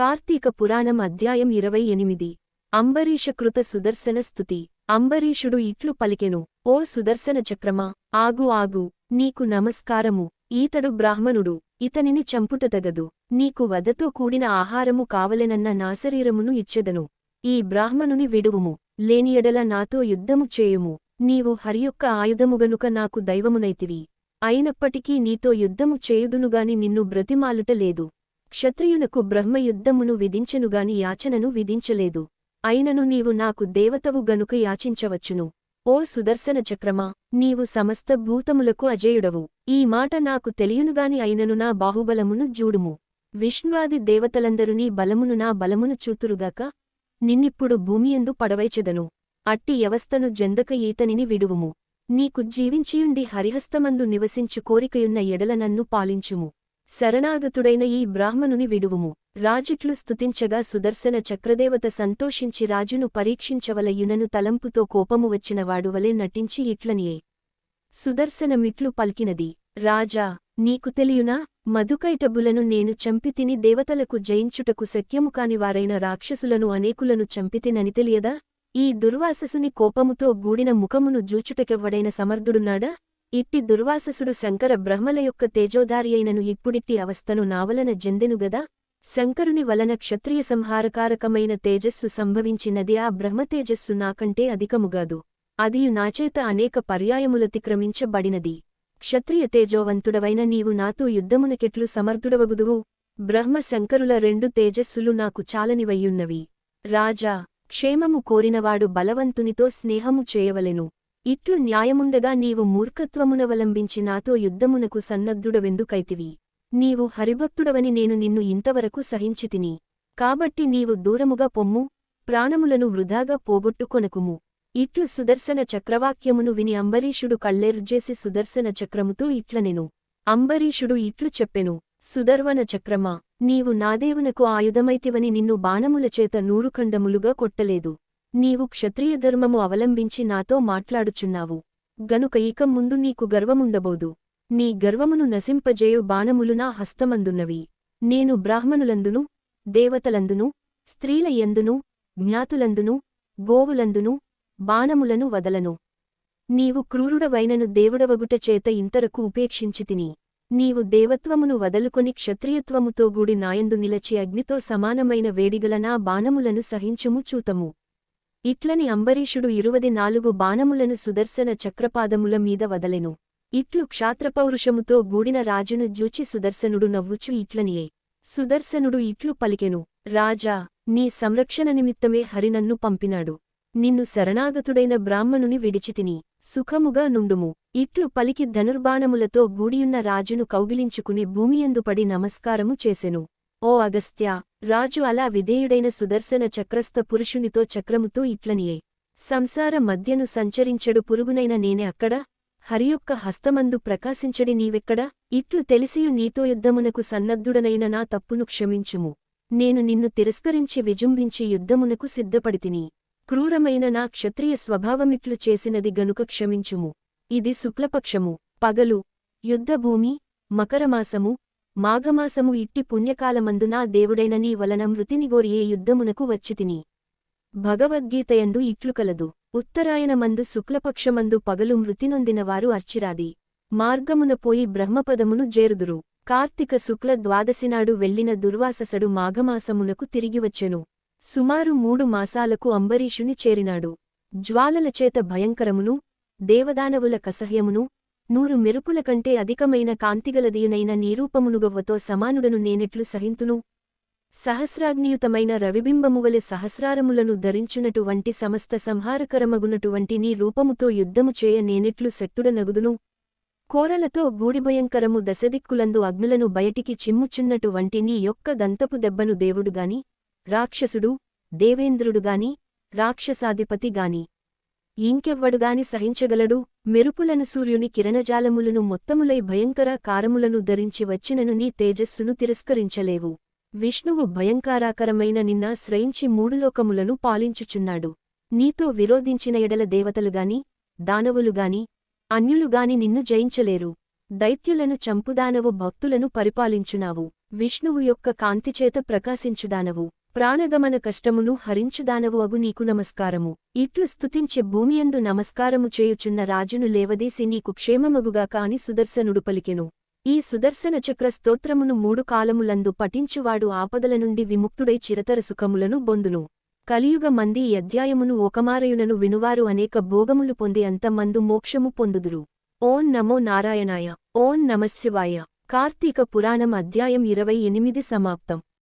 కార్తీక పురాణం అధ్యాయం ఇరవై ఎనిమిది. అంబరీషకృత సుదర్శన స్థుతి. అంబరీషుడు ఇట్లు పలికెను ఓ సుదర్శన చక్రమా ఆగు ఆగు నీకు నమస్కారము. ఈతడు బ్రాహ్మణుడు ఇతనిని చంపుటతగదు నీకు వదతో కూడిన ఆహారము కావలెనన్న నాశరీరమును ఇచ్చెదను. ఈ బ్రాహ్మణుని విడువుము. లేనియడల నాతో యుద్ధము చేయుము. నీవు హరియొక్క ఆయుధముగనుక నాకు దైవమునైతివి. అయినప్పటికీ నీతో యుద్ధము చేయుదునుగాని నిన్ను బ్రతిమాలుట లేదు. క్షత్రియునకు బ్రహ్మయుద్ధమును విధించెనుగాని యాచనను విధించలేదు. అయినను నీవు నాకు దేవతవు గనుక యాచించవచ్చును. ఓ సుదర్శన చక్రమా నీవు సమస్త భూతములకు అజేయుడవు. ఈ మాట నాకు తెలియనుగాని అయినను నా బాహుబలమును జూడుము. విష్ణువాది దేవతలందరునీ బలమును నా బలమును చూతురుగాక నిన్నిప్పుడు భూమియందు పడవైచెదను. అట్టి యవస్థను జందక ఈతనిని విడువుము. నీకు జీవించియుండి హరిహస్తమందు నివసించు కోరికయున్న ఎడల నన్ను పాలించుము. శరణాగతుడైన ఈ బ్రాహ్మణుని విడువుము. రాజుట్లు స్తుతించగా సుదర్శన చక్రదేవత సంతోషించి రాజును పరీక్షించవలయునను తలంపుతో కోపము వచ్చిన వాడువలే నటించి ఇట్లనియే సుదర్శనమిట్లు పల్కినది. రాజా నీకు తెలియునా? మధుకైటబులను నేను చంపితిని దేవతలకు జయించుటకు శక్యము కానివారైన రాక్షసులను అనేకులను చంపితినని తెలియదా? ఈ దుర్వాససుని కోపముతో గూడిన ముఖమును జూచుటకెవ్వడైన సమర్థుడున్నాడా? ఇట్టి దుర్వాససుడు శంకర బ్రహ్మల యొక్క తేజోధారియైనను ఇప్పుడిట్టి అవస్థను నావలన జందెనుగదా శంకరుని వలన క్షత్రియ సంహారకారకమైన తేజస్సు సంభవించినది ఆ బ్రహ్మతేజస్సు నాకంటే అధికముగాదు అదియు నాచేత అనేక పర్యాయములతిక్రమించబడినది. క్షత్రియ తేజోవంతుడవైన నీవు నాతో యుద్ధమునకెట్లు సమర్థుడవగుదువు. బ్రహ్మ శంకరుల రెండు తేజస్సులు నాకు చాలనివయ్యున్నవి. రాజా క్షేమము కోరినవాడు బలవంతునితో స్నేహము చేయవలెను. ఇట్లు న్యాయముండగా నీవు మూర్ఖత్వమునవలంబించి నాతో యుద్ధమునకు సన్నద్ధుడవెందుకైతివి నీవు హరిభక్తుడవని నేను నిన్ను ఇంతవరకు సహించితిని. కాబట్టి నీవు దూరముగా పొమ్ము ప్రాణములను వృధాగా పోగొట్టుకొనకుము. ఇట్లు సుదర్శన చక్రవాక్యమును విని అంబరీషుడు కళ్ళెరుజేసి సుదర్శన చక్రముతో ఇట్లనెను. అంబరీషుడు ఇట్లు చెప్పెను సుదర్వన చక్రమా నీవు నాదేవునకు ఆయుధమైతివని నిన్ను బాణములచేత నూరుఖండములుగా కొట్టలేదు. నీవు క్షత్రియ ధర్మము అవలంబించి నాతో మాట్లాడుచున్నావు. గనుక ఇక ముందు నీకు గర్వముండబోదు. నీ గర్వమును నశింపజేయు బాణములు నా హస్తమందున్నవి. నేను బ్రాహ్మణులందును దేవతలందును స్త్రీల ఎందును జ్ఞాతులందును గోవులందును బాణములను వదలను. నీవు క్రూరుడవైనను దేవుడవగుట చేత ఇంతరకు ఉపేక్షించితిని నీవు దేవత్వమును వదలుకొని క్షత్రియత్వముతో గూడి నాయందు నిలచి అగ్నితో సమానమైన వేడిగల నా బాణములను సహించుము చూతము. ఇట్లని అంబరీషుడు ఇరువది నాలుగు బాణములను సుదర్శన చక్రపాదముల మీద వదలెను. ఇట్లు క్షాత్రపౌరుషముతో గూడిన రాజును జూచి సుదర్శనుడు నవ్వుచు ఇట్లనియే సుదర్శనుడు ఇట్లు పలికెను రాజా నీ సంరక్షణ నిమిత్తమే హరినన్ను పంపినాడు. నిన్ను శరణాగతుడైన బ్రాహ్మణుని విడిచితిని సుఖముగా నుండుము ఇట్లు పలికి ధనుర్బాణములతో గూడియున్న రాజును కౌగిలించుకుని భూమియందుపడి నమస్కారము చేసెను. ఓ అగస్త్యా రాజు అలా విధేయుడైన సుదర్శన చక్రస్థ పురుషునితో చక్రముతో ఇట్లనియే. సంసార మధ్యను సంచరించడు పురుగునైన నేనే అక్కడ? హరియొక్క హస్తమందు ప్రకాశించడి నీవెక్కడ? ఇట్లు తెలిసియు నీతో యుద్ధమునకు సన్నద్ధుడనైన నా తప్పును క్షమించుము. నేను నిన్ను తిరస్కరించి విజృంభించి యుద్ధమునకు సిద్ధపడితిని. క్రూరమైన నా క్షత్రియ స్వభావమిట్లు చేసినది గనుక క్షమించుము. ఇది శుక్లపక్షము. పగలు. యుద్ధభూమి. మకరమాసము. మాఘమాసము ఇట్టి పుణ్యకాలమందునా నా వలన మృతినిగోరియే యుద్ధమునకు వచ్చితిని భగవద్గీతయందు ఇట్లు కలదు. ఉత్తరాయణమందు శుక్లపక్షమందు పగలు మృతినొందినవారు అర్చిరాది. మార్గమున పోయి బ్రహ్మపదమును జేరుదురు. కార్తీక శుక్ల ద్వాదశినాడు వెళ్ళిన దుర్వాససడు మాఘమాసమునకు తిరిగివచ్చెను సుమారు మూడు మాసాలకు అంబరీషుని చేరినాడు. జ్వాలలచేత భయంకరమును దేవదానవుల కసహ్యమును నూరు మెరుపుల కంటే అధికమైన కాంతిగలదియునైన నీరూపమునుగవ్వతో సమానుడను నేనెట్లు సహింతును. సహస్రాగ్నియుతమైన రవిబింబమువలె సహస్రారములను ధరించునటువంటి సమస్త సంహారకరమగునటువంటి నీ రూపముతో యుద్ధము చేయ నేనెట్లు శక్తుడనగుదును. కోరలతో గూడిభయంకరము దశదిక్కులందు అగ్నులను బయటికి చిమ్ముచున్నటువంటి నీ యొక్క దంతపు దెబ్బను దేవుడుగాని రాక్షసుడు దేవేంద్రుడుగాని రాక్షసాధిపతిగాని ఇంకెవ్వడుగాని సహించగలడు. మెరుపులను సూర్యుని కిరణజాలములను మొత్తములై భయంకర కారములను ధరించి వచ్చినను నీ తేజస్సును తిరస్కరించలేవు. విష్ణువు భయంకారాకరమైన నిన్న శ్రయించి మూడులోకములను పాలించుచున్నాడు. నీతో విరోధించిన ఎడల దేవతలుగాని దానవులుగాని అన్యులుగాని నిన్ను జయించలేరు. దైత్యులను చంపుదానవు భక్తులను పరిపాలించునావు. విష్ణువు యొక్క కాంతిచేత ప్రకాశించుదానవు. ప్రాణగమన కష్టమును హరించుదానవు అగు నీకు నమస్కారము. ఇట్లు స్తుతించే భూమియందు నమస్కారము చేయుచున్న రాజును లేవదీసి నీకు క్షేమమగుగాక అని సుదర్శనుడు పలికెను. ఈ సుదర్శన చక్ర స్తోత్రమును మూడు కాలములందు పఠించువాడు ఆపదల నుండి విముక్తుడై చిరతర సుఖములను బొందును. కలియుగ మంది ఈ అధ్యాయమును ఒకమారయునను వినువారు అనేక భోగములు పొంది అంతమందు మోక్షము పొందుదురు. ఓం నమో నారాయణాయ. ఓం నమశివాయ. కార్తీక పురాణం అధ్యాయం ఇరవై ఎనిమిది సమాప్తం.